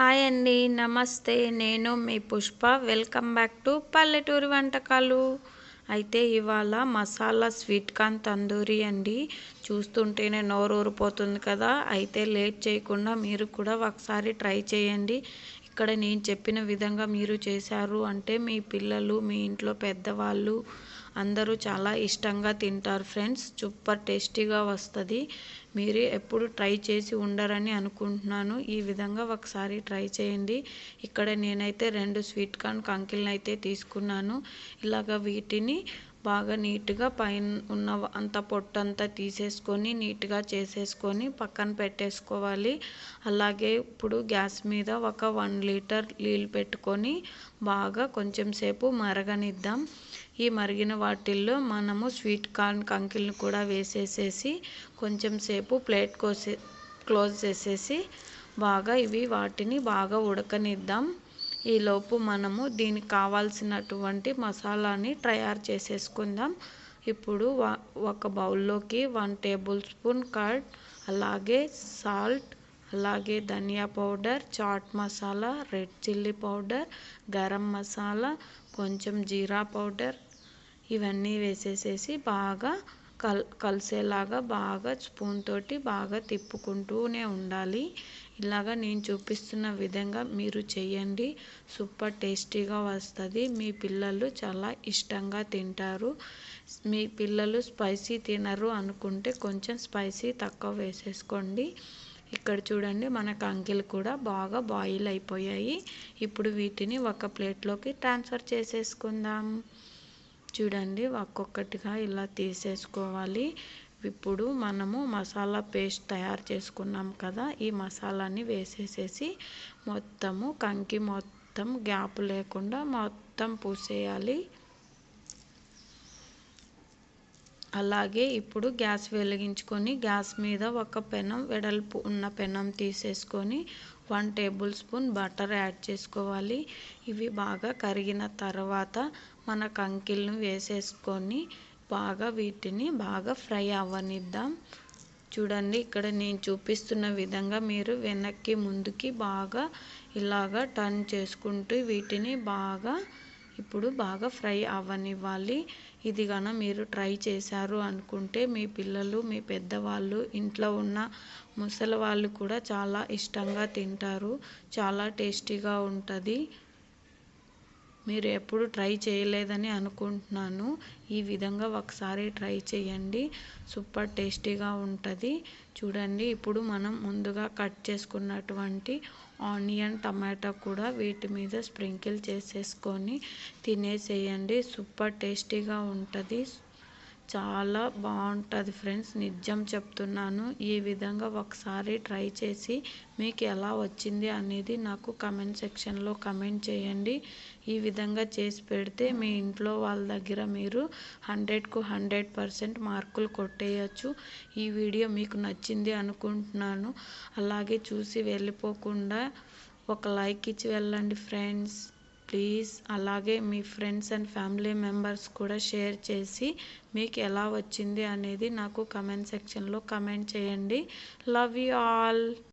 Hi అండి నమస్తే. నేను మీ పుష్ప. వెల్కమ్ బ్యాక్ టు పల్లెటూరి వంటకాలు. అయితే ఇవాళ మసాలా స్వీట్ కార్న్ తందూరి అండి. చూస్తుంటేనే నోరు ఊరిపోతుంది కదా. అయితే లేట్ చేయకుండా మీరు కూడా ఒకసారి ట్రై చేయండి. ఇక్కడ నేను చెప్పిన విధంగా మీరు చేశారు. అంటే మీ పిల్లలు మీ ఇంట్లో పెద్దవాళ్ళు అందరూ చాలా ఇష్టంగా తింటారు ఫ్రెండ్స్. సూపర్ టేస్టీగా వస్తుంది. మీరు ఎప్పుడు ట్రై చేసి ఉండరని అనుకుంటున్నాను. ఈ విధంగా ఒకసారి ట్రై చేయండి. ఇక్కడ నేనైతే రెండు స్వీట్ కార్న్ కంకిల్ని అయితే తీసుకున్నాను. ఇలాగ వీటిని బాగా నీట్గా పైన ఉన్న అంత పొట్టంతా తీసేసుకొని నీట్గా చేసేసుకొని పక్కన పెట్టేసుకోవాలి. అలాగే ఇప్పుడు గ్యాస్ మీద ఒక వన్ లీటర్ నీళ్ళు పెట్టుకొని బాగా కొంచెం సేపు మరగనిద్దాం. ఈ మరిగిన వాటిల్లో మనము స్వీట్ కార్న్ కంకిల్ని కూడా వేసేసేసి కొంచెం సేపు ప్లేట్ కోసే క్లోజ్ చేసేసి బాగా ఇవి వాటిని బాగా ఉడకనిద్దాం. ఈలోపు మనము దీనికి కావాల్సినటువంటి మసాలాని తయారు చేసేసుకుందాం. ఇప్పుడు ఒక బౌల్లోకి వన్ టేబుల్ స్పూన్ కర్డ్ అలాగే సాల్ట్ అలాగే ధనియా powder chaat masala red chilli powder garam masala కొంచెం జీరా పౌడర్ ఇవన్నీ వేసేసేసి బాగా కల్ కలిసేలాగా బాగా స్పూన్ తోటి బాగా తిప్పుకుంటూనే ఉండాలి. ఇలాగా నేను చూపిస్తున్న విధంగా మీరు చేయండి. సూపర్ టేస్టీగా వస్తుంది. మీ పిల్లలు చాలా ఇష్టంగా తింటారు. మీ పిల్లలు స్పైసీ తినరు అనుకుంటే కొంచెం స్పైసీ తక్కువ వేసేసుకోండి. ఇక్కడ చూడండి మనకు అంకెలు కూడా బాగా బాయిల్ అయిపోయాయి. ఇప్పుడు వీటిని ఒక ప్లేట్లోకి ట్రాన్స్ఫర్ చేసేసుకుందాం. చూడండి ఒక్కొక్కటిగా ఇలా తీసేసుకోవాలి. ఇప్పుడు మనము మసాలా పేస్ట్ తయారు చేసుకున్నాం కదా ఈ మసాలాని వేసేసేసి మొత్తము కంకి మొత్తం గ్యాప్ లేకుండా మొత్తం పూసేయాలి. అలాగే ఇప్పుడు గ్యాస్ వెలిగించుకొని గ్యాస్ మీద ఒక పెనం వెడల్పు ఉన్న పెనం తీసేసుకొని one tablespoon butter add చేసుకోవాలి. ఇవి బాగా కరిగిన తర్వాత మన కంకిల్ని వేసేసుకొని బాగా వీటిని బాగా ఫ్రై అవ్వనిద్దాం. చూడండి ఇక్కడ నేను చూపిస్తున్న విధంగా మీరు వెనక్కి ముందుకి బాగా ఇలాగా టర్న్ చేసుకుంటూ వీటిని బాగా ఇప్పుడు బాగా ఫ్రై అవ్వనివ్వాలి. ఇది కన మీరు ట్రై చేశారు అనుకుంటే మీ పిల్లలు మీ పెద్దవాళ్ళు ఇంట్లో ఉన్న ముసలి వాళ్ళు కూడా చాలా ఇష్టంగా తింటారు. చాలా టేస్టీగా ఉంటుంది. మీరు ఎప్పుడు ట్రై చేయలేదని అనుకుంటున్నాను. ఈ విధంగా ఒకసారి ట్రై చేయండి. సూపర్ టేస్టీగా ఉంటుంది. చూడండి ఇప్పుడు మనం ముందుగా కట్ చేసుకున్నటువంటి ఆనియన్ టమాటా కూడా వీటి మీద స్ప్రింకిల్ చేసేసుకొని తినేసేయండి. సూపర్ టేస్టీగా ఉంటుంది. చాలా బాగుంటుంది ఫ్రెండ్స్. నిజం చెప్తున్నాను. ఈ విధంగా ఒకసారి ట్రై చేసి మీకు ఎలా వచ్చింది అనేది నాకు కమెంట్ సెక్షన్లో కమెంట్ చేయండి. ఈ విధంగా చేసి పెడితే మీ ఇంట్లో వాళ్ళ దగ్గర మీరు హండ్రెడ్కు హండ్రెడ్ పర్సెంట్ మార్కులు కొట్టేయచ్చు. ఈ వీడియో మీకు నచ్చింది అనుకుంటున్నాను. అలాగే చూసి వెళ్ళిపోకుండా ఒక లైక్ ఇచ్చి వెళ్ళండి ఫ్రెండ్స్. ప్లీజ్. అలాగే మీ ఫ్రెండ్స్ అండ్ ఫ్యామిలీ మెంబర్స్ కూడా షేర్ చేసి మీకు ఎలా వచ్చింది అనేది నాకు కమెంట్ సెక్షన్లో కమెంట్ చేయండి. Love you all